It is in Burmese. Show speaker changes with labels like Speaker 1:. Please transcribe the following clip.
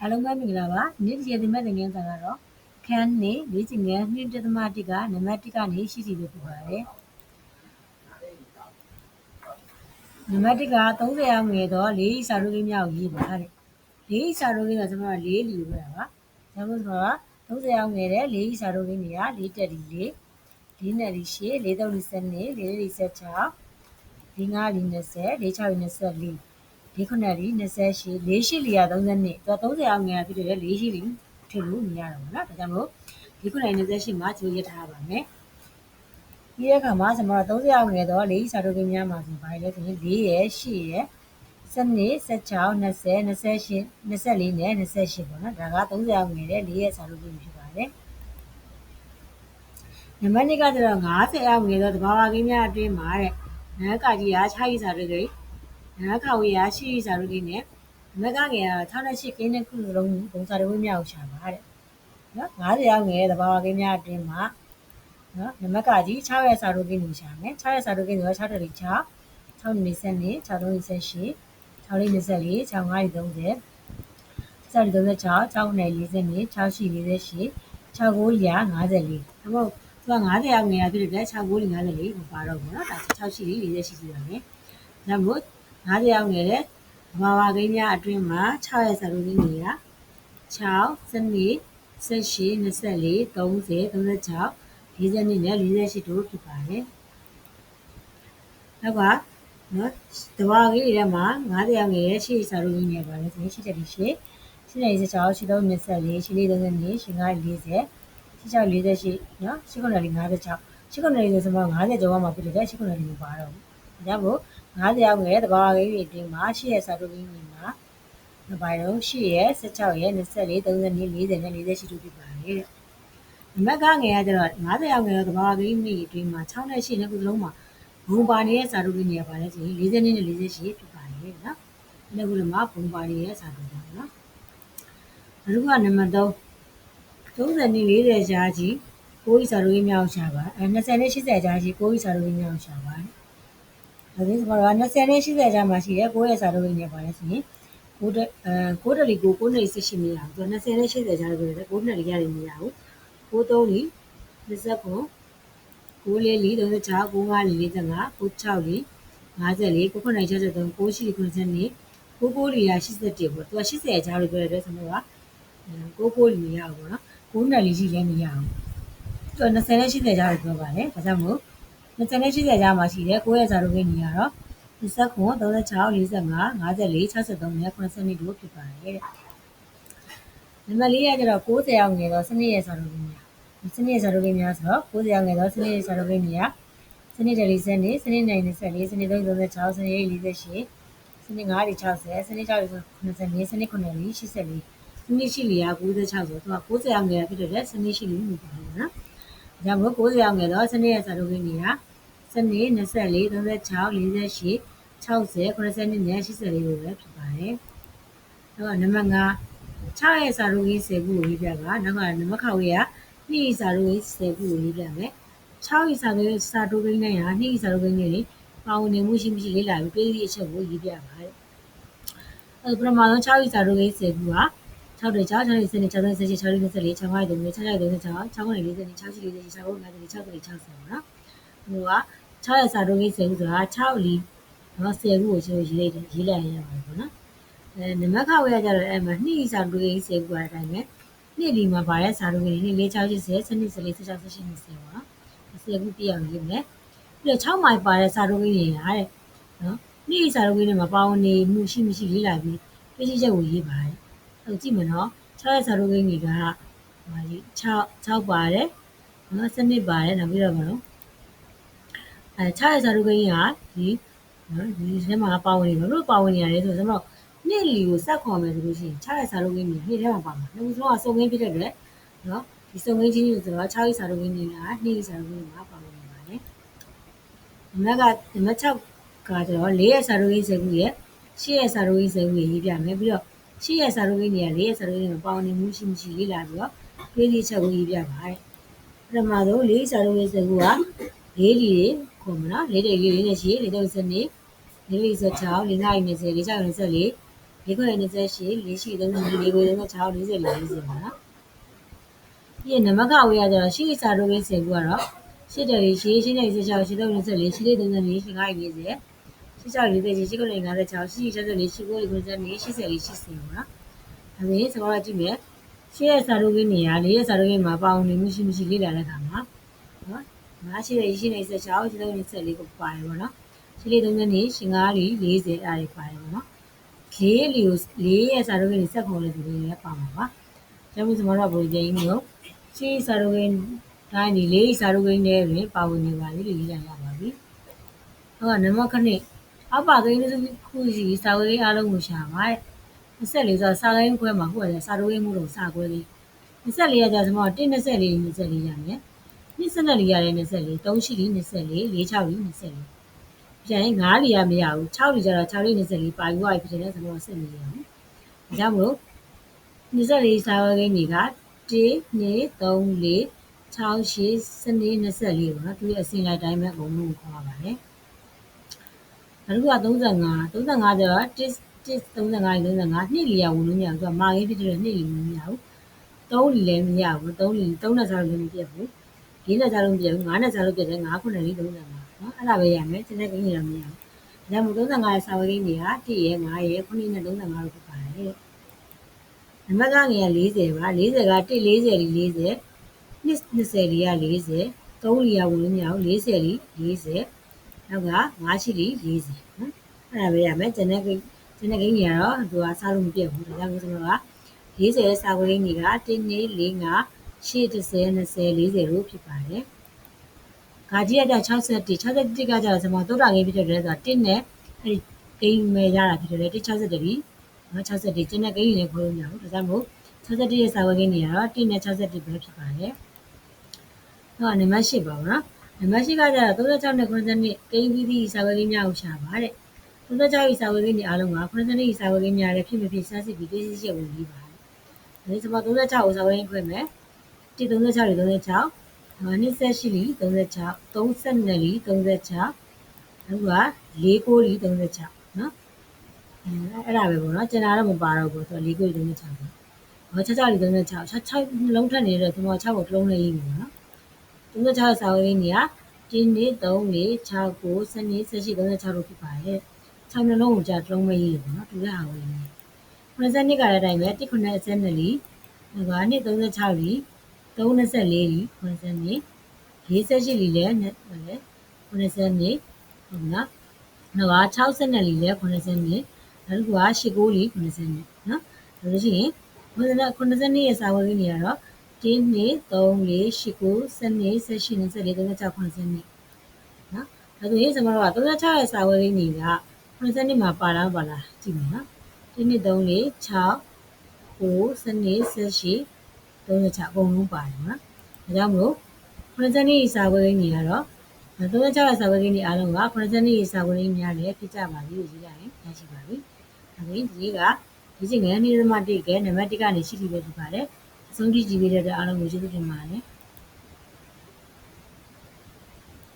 Speaker 1: အားလုံးပဲမင်္ဂလာပါဒီနေ့ဒီရက်ဒီမဲ့သင်ခန်းစာကတော့ခန်းနဲ့လေ့ကျင့်ခန်း2.1ကနံပါတ်1ကနေရှိစီလို့ပြပါတယ်နံပါတ်1က30ရောက်ငယ်တော့၄ဤစာရုပ်ကိန်းများကိုရေးပါတဲ့၄ဤစာရုပ်ကိန်းကကျွန်တော်က၄လီပဲပါဒါမှမဟုတ်30ရောက်ငယ်တဲ့၄ဤစာရုပ်ကိန်းတွေက၄တက်ဒီ၄၄နဲ့ဒီ8 4 3 22 4 4 16 4 5 20 4 6 24လေးခု နှစ်လီ28လေးရှိလီရ32သူက30အောင်ငယ်ဖြစ်တဲ့လေးရှိလီထည့်လို့မြင်ရတော့ဗောနော်ဒါကြောင့်မို့လေးခုနှစ်28မှာကျိုးရထားပါမယ်ဒီရက်ခါမှာကျွန်တော်30အောင်ငယ်တော့လေးစာတို့ကများမှာဆိုဘာလဲဆိုရင်4ရယ်8ရယ်စနေ16 20 28 24နဲ့28ပေါ့နော်ဒါက30အောင်ငယ်တဲ့4ရက်စာတို့ကဖြစ်ပါတယ်နံပါတ်2ကကျတော့90အောင်ငယ်တော့တဘာဝကိန်းများအတွင်းမှာတဲ့နားကကြီးကခြားရီစာတို့ကိန်း နာခါဝေရရှိစာရုလေးနဲ့အမကငယ်က68ကင်းတဲ့ခုလုံးကိုပုံစံတော်ဝင်းများကိုရှာပါတဲ့နော်90ရောက်ငယ်တဘာဝကင်းများအတွင်းမှာနော်နမကကြီး6ရက်စာရုလေးကိုရှာမယ်6ရက်စာရုလေးကို6တက်လေး6 624 638 624 6530 636 642 648 6954အမောသူက90ရောက်ငယ်ရဖြစ်တဲ့6954ကိုပါတော့ဘောနော်ဒါ684 48ရှိစီရမယ်ဒါမို့ 90ရောက်နေတဲ့ဘာဝကိန်းများအတွင်းမှာ6ရဲ့စရုပ်ရင်းတွေက6စနေ18 24 30 36 40နဲ့48တို့ဖြစ်ပါတယ်။နောက်ကနော်တဘာကိန်းတွေထဲမှာ90ရောက်နေတဲ့ရှေ့စရုပ်ရင်းတွေပါလဲဆိုရင်ရှေ့တက်ပြီးရှေ့ရှင်းနေစချောင်းရှင်းတော့24ရှင်းလေး34ရှင်း9 40ရှင်း6 48နော်ရှင်း9 56ရှင်း9 40ဆိုမှ90ကျော်မှဖြစ်တယ်ရှင်း9 40မပါတော့ဘူး။ ဒါကြောင့်မို့90ရောက်ငယ်တဘာကိန်းတွေအတွင်းမှာ8ရဲ့စာတုကိန်းတွေမှာမပိုင်တော့8ရဲ့16ရဲ့24 32 40နဲ့48တို့ဖြစ်ပါတယ်တဲ့။မက်ကငယ်ကကျတော့90ရောက်ငယ်တော့တဘာကိန်းတွေအတွင်းမှာ6နဲ့8နဲ့ခုစလုံးမှာဘုံပါနေတဲ့စာတုကိန်းတွေပါလဲဆိုရင်40နဲ့48ဖြစ်ပါတယ်နော်။ဒီခုလုံးမှာဘုံပါနေတဲ့စာတုကိန်းနော်။အခုကနံပါတ်3 30နဲ့40ကြားကြီးကိုကြီးစာတုကိန်းများကိုရှာပါအဲ20နဲ့80ကြားကြီးကိုကြီးစာတုကိန်းများကိုရှာပါတဲ့ ဒါဆိုကျွန်တော်က20နဲ့80ကြားမှာရှိတယ်ကိုယ့်ရဲ့စာလုံးလေးနဲ့ပါလဲဆိုရင်ကိုတအဲကိုတလီကိုကိုနေစစ်ရှိမရဘူးသူ20နဲ့80ကြားလို့ပြောတယ်ကိုနေလီရတယ်မရဘူးကို3လီ29ကိုလေးလီ36ကို5လီ45ကို6လီ54ကို9 63ကိုရှိ90နဲ့ကိုကိုလီရ81ပေါ့သူက80ကြားလို့ပြောတဲ့အတွက်ဆိုတော့ကိုကိုလီရအောင်ပေါ့နော်ကိုနယ်လီရှိလည်းမရအောင်သူက20နဲ့80ကြားလို့ပြောပါတယ်ဒါကြောင့်မို့ 20နဲ့80ကြားမှာရှိတယ်ကိုယ့်ရဲ့ဇာတုကိန်းကြီးကတော့29 36 45 54 63နဲ့82တို့ဖြစ်ပါတယ်တဲ့နံပါတ်၄ကကျတော့60ရောက်နေတော့စနစ်ရဲ့ဇာတုကိန်းများစနစ်ရဲ့ဇာတုကိန်းများဆိုတော့60ရောက်နေတော့စနစ်ရဲ့ဇာတုကိန်းတွေကစနစ်တယ်လီစနစ်စနစ်နိုင်24စနစ်336စနစ်48စနစ်9 60စနစ်6 90စနစ်9 84စနစ်ရှိလီက96ဆိုတော့သူက60ရောက်နေတာဖြစ်တဲ့စနစ်ရှိလီမျိုးပါတယ်နော်။ဒါ ကြောင့်မို့90ရောက်နေတော့စနစ်ရဲ့ဇာတုကိန်းတွေကစနေ24 36 48 60 82နဲ့84လို့ပဲဖြစ်ပါတယ်။တော့နံပါတ်5 6ရဲ့စာရုံးကြီး10ခုကိုရေးပြပါနောက်ကနံပါတ်ခါဝေးက2ရဲ့စာရုံးကြီး10ခုကိုရေးပြမယ်6ရဲ့စာရုံးစာတိုးကိန်းနဲ့ဟာ2ရဲ့စာတိုးကိန်းတွေပါဝင်နေမှုရှိမရှိလေ့လာပြီးပြည်သည့်အချက်ကိုရေးပြပါတဲ့။အဲပထမဆုံး6ရဲ့စာတိုးကိန်း10ခုက 6တွေ6 6တွေစနေ6 6 6 6 24 6 5 3 6 6 3 6 6 6 6 40 6 6 40 6 6 40 6 9 40 6 50 60 60ပေါ့နော်။ဟိုက6ရဲ့စာတုံးကြီး10ခုဆိုတာ6လီနော်10ခုကိုကျွန်တော်ရေးလိုက်တယ်ရေးလိုက်ရပါတယ်ပေါ့နော်အဲနမခဝဲကကြတော့အဲ့မှာ2စာတုံးကြီး10ခုအတိုင်းပဲနှစ်လီမှာပါတဲ့စာတုံးကြီး2 4 6 80 7 14 16 18 20ပေါ့နော်10ခုပြည့်အောင်ရေးမယ်ပြီးတော့6မိုင်ပါတဲ့စာတုံးကြီးတွေဟာတဲ့နော်နေ့စာတုံးကြီးတွေမှာပါဝင်နေမှုရှိမရှိရေးလိုက်ပြီးပြည့်စုံချက်ကိုရေးပါတယ် အဲ့ကြည့်မယ်နော်6ရဲ့စာတုံးကြီးတွေကဟာဒီ6 6ပါတယ်နော်စနစ်ပါတယ်နောက်ပြီးတော့မလို့အဲခြားရစာတို့ကကြီးကဒီနော်ဒီထဲမှာပါဝင်နေဘယ်လိုပါဝင်နေရလဲဆိုတော့ကျွန်တော်နေ့လီကိုစက်ခေါ်မယ်ဆိုလို့ရှိရင်ခြားရစာတို့ကကြီးနေ့ထဲမှာပါမှာနှစ်ခုစလုံးကစုံငင်းဖြစ်တဲ့အတွက်နော်ဒီစုံငင်းချင်းဆိုတော့ခြားရစာတို့ကကြီးကနေ့စာတို့ကကြီးမှာပါဝင်နေပါတယ်နံပါတ်ကနံပါတ်6ကကျတော့၄ရစာတို့ကကြီးစကူရဲ့၈ရစာတို့ကကြီးစကူရေးပြမယ်ပြီးတော့ ၈ရစာတို့ကကြီးနေရ၄ရစာတို့ကကြီးမှာပါဝင်နေမှုရှိမရှိလေ့လာပြီးတော့ပြေးလေးချက်ကိုရေးပြပါတယ်ပထမဆုံး၄စာတို့ကကြီးစကူကလေးလီတွေခုမနော်လေးတိတ်လေးလေးနဲ့ရှိလေးတုပ်စနစ်လေးလေးစ6လေးနိုင်20လေး624၄ခွင့်28၄ရှိ32၄ခွင့်36 40 40ပါနော်ဒီနမကဝေးရကြတော့ရှိစာတို့ကိစ္စကူကတော့ရှစ်တယ်လေးရှိရှင်းနေ16ရှင်းတော့24ရှင်း လေး34ရှင်း9 40ရှင်းချ40ရှင်း9 56ရှင်း64ရှင်း9 54 80 80ပေါ့နော်ဒါဆိုရင်စကားတော့ကြည့်မယ်ရှင်းရဲ့စာတို့ကိနေရလေးရဲ့စာတို့ကိမှာပေါအောင်နေမှုရှိမရှိလေ့လာတဲ့အခါမှာနော်ငါရှိတဲ့ရှင်းနေ16ရှင်းတော့24ကိုပါတယ်ပေါ့နော်ရှင်းလေး32ရှင်း9 40အားတွေပါတယ်ပေါ့နော်လေးလီကိုလေးရဲ့စာတို့ကိနေစက်ခုံလေးဒီလိုလည်းပါမှာပါကျမတို့ကဘယ်လိုပြင်မျိုးရှင်းစာတို့ကိတိုင်းဒီလေးစာတို့ကိနဲ့တွင်ပါဝင်နေပါလိမ့်လို့ရေးလိုက်ရပါပြီဟုတ်ကနံပါတ်ခဏ အောက်ပါကိန်းတစ်ခုစီစာဝေးအားလုံးကိုရှာပါတဲ့24ဆိုစာကိန်းခွဲမှာဟုတ်တယ်စာတို့ကိမှုတော့စာခွဲလေး24ရကြစမော1 24 24ရမယ်24ရတယ်24 3ရှိလီ24 4 6လီ24ပြန်ရင်9လီရမရဘူး6လီကျတော့6လီ24ပါယူရဖြစ်တဲ့စမောဆက်နေရအောင်ဒါကြောင့်မလို့24စာဝေးကိန်းတွေက1 2 3 4 6 8စနေ24ပေါ့နော်သူရဲ့အစဉ်လိုက်တိုင်းပဲအကုန်လုံးခေါ်ရပါတယ် နောက်တစ်ခုက35 35ကျတော့1 1 35 35နှစ်လီရဝင်လို့မရဘူးသူကမာရင်းဖြစ်တဲ့နှစ်လီဝင်မရဘူး3လီလည်းမရဘူး3လီ3နဲ့စားလို့မပြတ်ဘူး4နဲ့စားလို့မပြတ်ဘူး5နဲ့စားလို့ပြတ်တယ်5ခုနဲ့လီ35နော်အဲ့ဒါပဲရမယ်ကျန်တဲ့ကိန်းတွေတော့မရဘူးဒါကြောင့်မို့35ရဲ့စာဝေးကိန်းတွေက1ရဲ့5ရဲ့9နဲ့35လို့ဖြစ်ပါတယ်နံပါတ်ကငယ်40ပါ40က1 40လီ40နှစ်20လီက40 3လီကဝင်လို့မရဘူး40လီ40 နောက်က5ရှိလီ40နော်အဲ့ဒါပဲရမယ်ကျန်တဲ့ကိကျန်တဲ့ကိန်းကြီးကတော့သူကစားလို့မပြတ်ဘူးဒါကြောင့်မို့ကျွန်တော်က40ရဲ့စာခွဲကိန်းကြီးက1 2 4 5 8 10 20 40လို့ဖြစ်ပါတယ်ဂါကြီးကကြ61 61ကကြတော့ကျွန်တော်သုဒ္ဓကိန်းဖြစ်တဲ့အတွက်ဆိုတာ1နဲ့အဲ့ဒီကိန်းမဲ့ရတာဖြစ်တယ်161ပြီနော်61ကျန်တဲ့ကိန်းကြီးလည်းခေါ်လို့မရဘူးဒါကြောင့်မို့61ရဲ့စာခွဲကိန်းကြီးကတော့1နဲ့61ပဲဖြစ်ပါတယ်ဟောနံပါတ်8ပါဘောနော် နံပါတ်8ကကျတော့36နဲ့92ကိန်းပြီးသည့်စာဝေးကြီးများကိုရှာပါတဲ့36ဤစာဝေးကြီးများအားလုံးက92ဤစာဝေးကြီးများလည်းဖြစ်မဖြစ်စမ်းစစ်ပြီးသိသိချက်ဝင်ပြီးပါဒါဆိုတော့36ကိုစာဝေးကြီးခွဲမယ်1 36 36 28လီ36 32လီ36နောက်က4ကိုလီ36နော်အဲအဲ့ဒါပဲပေါ့နော်ကျန်တာတော့မပါတော့ဘူးဆိုတော့4ကိုလီ36ပေါ့ဟော66လီ36 6လုံးထက်နေတဲ့ဒီမှာ6ကိုတစ်လုံးလေးရေးမယ်နော် 36စာဝေးကြီးက1 2 3 4 6 9 12 18 36လို့ဖြစ်ပါတယ်6နှလုံးကိုကြာတစ်လုံးမရေးလို့ပေါ့နော်တူတဲ့ဟာဝင်နေ92ကလည်းအတိုင်းပဲ1 9 12လီဟိုက2 36လီ324လီ92 48လီလည်းနဲ့လည်း92ဟုတ်လားနောက်60လီလည်း92နောက်တစ်ခုက89လီ92နော်ဒါလို့ရှိရင်92ရဲ့စာဝေးကြီးနေရတော့ 1 2 3 4 8 9 12 18 24 36 90နော်ဒါဆိုရင်ကျွန်တော်တို့က36ရဲ့စာဝေးလေးတွေက90မှာပါလားပါလားကြည့်မယ်နော်1 2 3 4 6 9 12 18 36အကုန်လုံးပါတယ်နော်ဒါကြောင့်မလို့90ရဲ့စာဝေးလေးတွေကတော့36ရဲ့စာဝေးလေးတွေအားလုံးက90ရဲ့စာဝေးလေးများလည်းဖြစ်ကြပါပြီလို့ရေးလိုက်ရင်ရရှိပါပြီဒါဆိုရင်ဒီကဒီချိန်ငယ်နေ့သမတ်1ကနံပါတ်1ကနေရှိပြီပဲဖြစ်ပါတယ် ဆုံးဖြတ်ကြည့်ပေးတဲ့အတွက်အားလုံးကိုကျေးဇူးတင်ပါတယ်